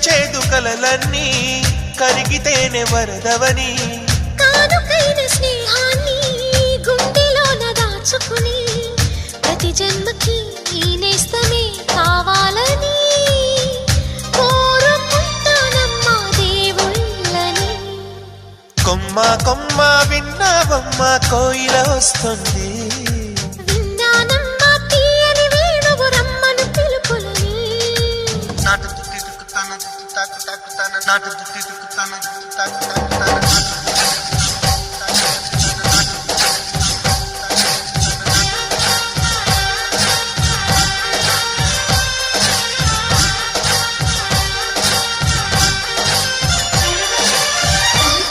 కలలన్నీ కరిగితేనే వరదవని. కానుకైన స్నేహాన్ని గుండెలోన దాచుకుని ప్రతి జన్మకి నేస్తమే కావాలని. కొమ్మ కొమ్మ విన్నావమ్మ కోయిల వస్తుంది. குத்தான நாட்டு குத்தி குத்தான குத்தான